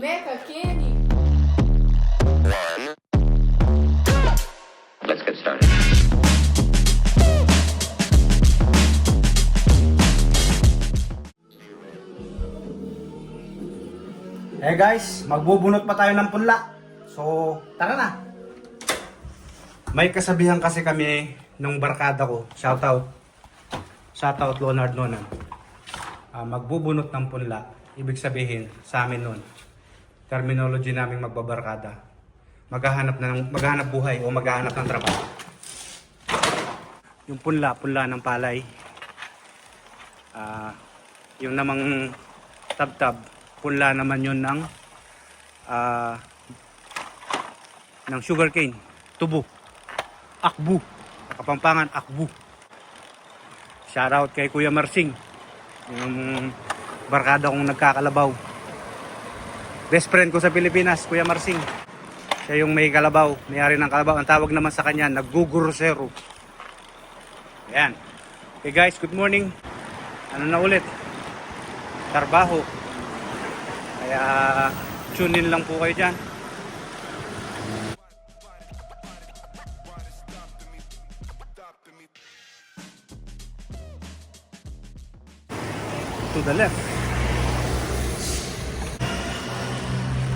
Mecha Kenny. One. Let's get started. Eh guys, magbubunot pa tayo ng punla. So, tara na. May kasabihan kasi kami nung barkada ko. Shoutout. Shoutout Leonard Nonan. Ah, magbubunot ng punla. Ibig sabihin sa amin nun. Terminology naming magbabarkada. Maghahanap ng maghahanap buhay o maghahanap ng trabaho. Yung punla, punla ng palay. Ah, yung namang tab-tab, punla naman yun ng ah, ng sugarcane, tubo, akbu, Kapampangan, akbu. Shoutout kay Kuya Marsing, yung barkada kong nagkakalabaw. Best friend ko sa Pilipinas, Kuya Marsing. Siya yung may kalabaw, may-ari ng kalabaw. Ang tawag naman sa kanya, naggugurusero. Ayan. Okay guys, good morning. Ano na ulit? Trabaho. Kaya tune in lang po kayo dyan. To the left.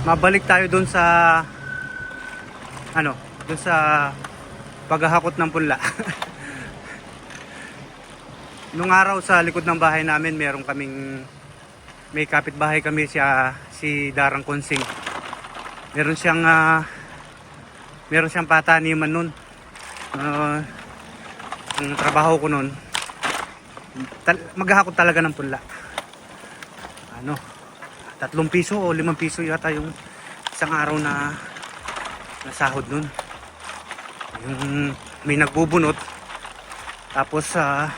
Mabalik tayo dun sa ano, dun sa paghahakot ng punla. Nung araw sa likod ng bahay namin, meron kaming may kapitbahay kami siya si Darang Konsing. Meron siyang ah, meron siyang pataniman nun. Ah, ang trabaho ko nun tal- maghahakot talaga ng punla. Ano? Tatlong piso o limang piso yata yung isang araw na nasahod nun. Yung may nagbubunot tapos ah,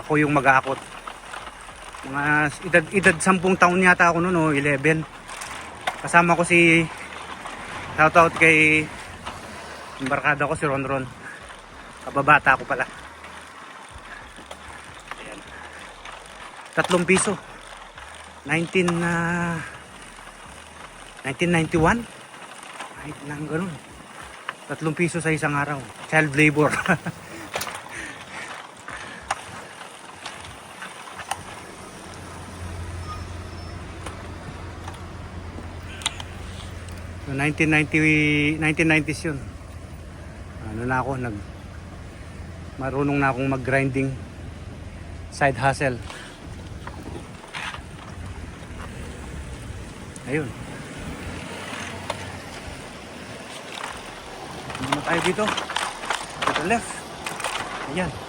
ako yung mag-aakot. Mga edad, edad 10 taon yata ako noon, o 11. Kasama ko si shoutout kay yung barkada ko si Ron Ron. Kababata ko pala. Ayan. Tatlong piso. 19 na 1991? Kahit nang ganun. Tatlong piso sa isang araw. Child labor. So, 1990, 1990s yun. Ano na ako, nag marunong na akong mag-grinding side hustle. Ayun. Ano tayo dito? To the left. Ayan.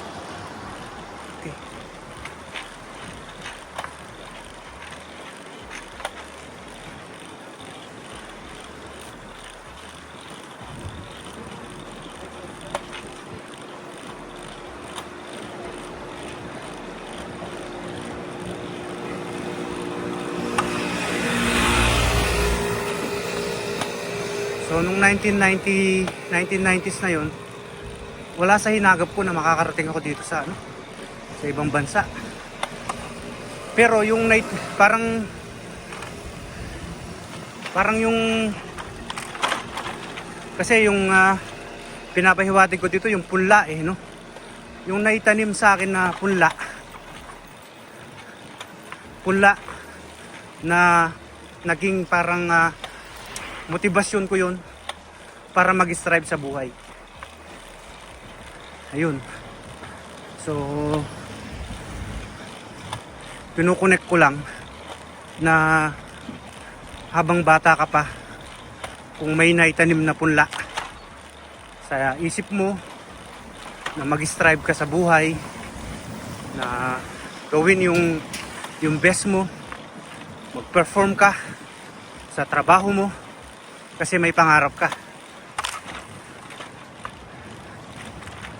So nung 1990, 1990s na yon, wala sa hinagap ko na makakarating ako dito sa ano, sa ibang bansa. Pero yung night parang parang yung kasi yung ah, pinapahiwatig ko dito yung punla eh no. Yung naitanim sa akin na punla punla na naging parang ah, motivasyon ko yun para mag-strive sa buhay. Ayun. So, pinukunek ko lang na habang bata ka pa, kung may naitanim na punla sa isip mo na mag-strive ka sa buhay, na gawin yung yung best mo, mag-perform ka sa trabaho mo, kasi may pangarap ka.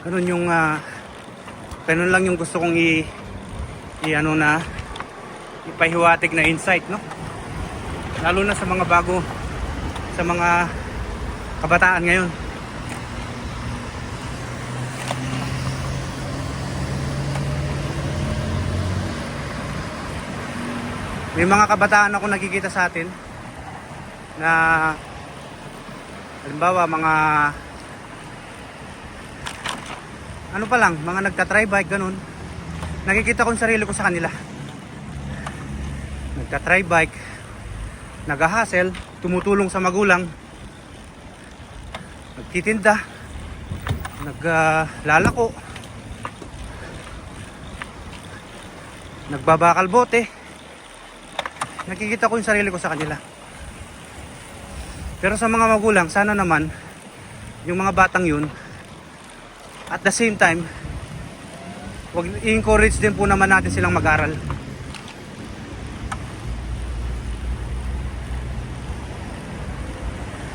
Ganun yung ah, ganun lang yung gusto kong i, i ano na ipahiwatig na insight, no? Lalo na sa mga bago sa mga kabataan ngayon. May mga kabataan ako nakikita sa atin na halimbawa mga ano pa lang, mga nagta-try bike ganun. Nakikita ko yung sarili ko sa kanila. Nagta-try bike, nag-hustle, tumutulong sa magulang, nagtitinda, naglalako, nagbabakal bote. Nakikita ko yung sarili ko sa kanila. Pero sa mga magulang, sana naman yung mga batang yun at the same time wag i-encourage din po naman natin silang mag-aral.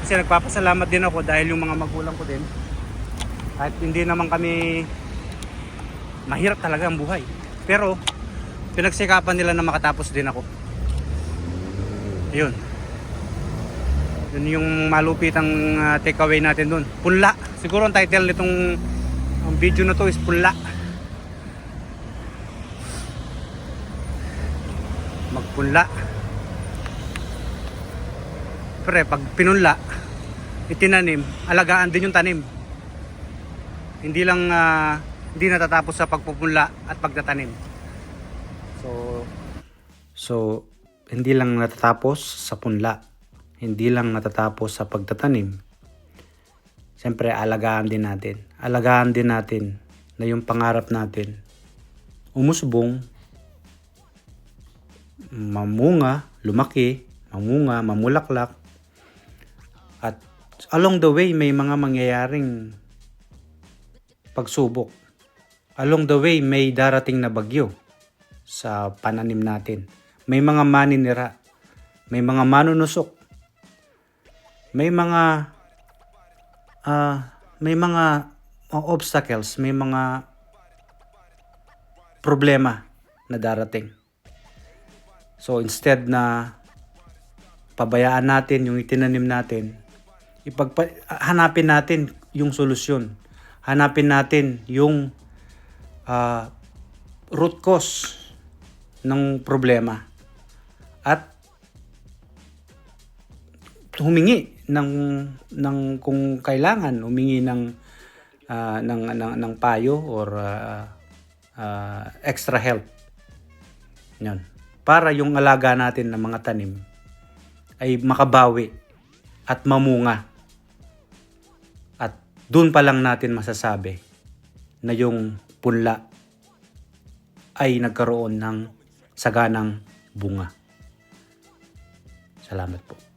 Kasi nagpapasalamat din ako dahil yung mga magulang ko din kahit hindi naman kami mahirap talaga ang buhay. Pero pinagsikapan nila na makatapos din ako. Yun. Yun yung malupit ang uh, takeaway natin doon. Punla. Siguro ang title nitong ang video na to is Punla. Magpunla. Pre, pag pinunla, itinanim, alagaan din yung tanim. Hindi lang ah, hindi natatapos sa pagpupunla at pagtatanim. So so hindi lang natatapos sa punla. Hindi lang natatapos sa pagtatanim. Siyempre, alagaan din natin. Alagaan din natin na yung pangarap natin umusbong, mamunga, lumaki, mamunga, mamulaklak. At along the way, may mga mangyayaring pagsubok. Along the way, may darating na bagyo sa pananim natin. May mga maninira, may mga manunusok, may mga ah may mga uh, obstacles, may mga problema na darating. So instead na pabayaan natin yung itinanim natin, ipagpa- hanapin natin yung solusyon. Hanapin natin yung ah, root cause ng problema. At humingi ng ng kung kailangan humingi ng ah, ng, ng ng payo or ah, ah, extra help. Yan. Para yung alaga natin ng mga tanim ay makabawi at mamunga. At doon pa lang natin masasabi na yung punla ay nagkaroon ng saganang bunga. Salamat po.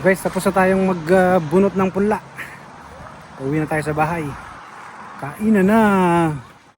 So guys, tapos na tayong magbunot ng punla. Uwi na tayo sa bahay. Kain na na.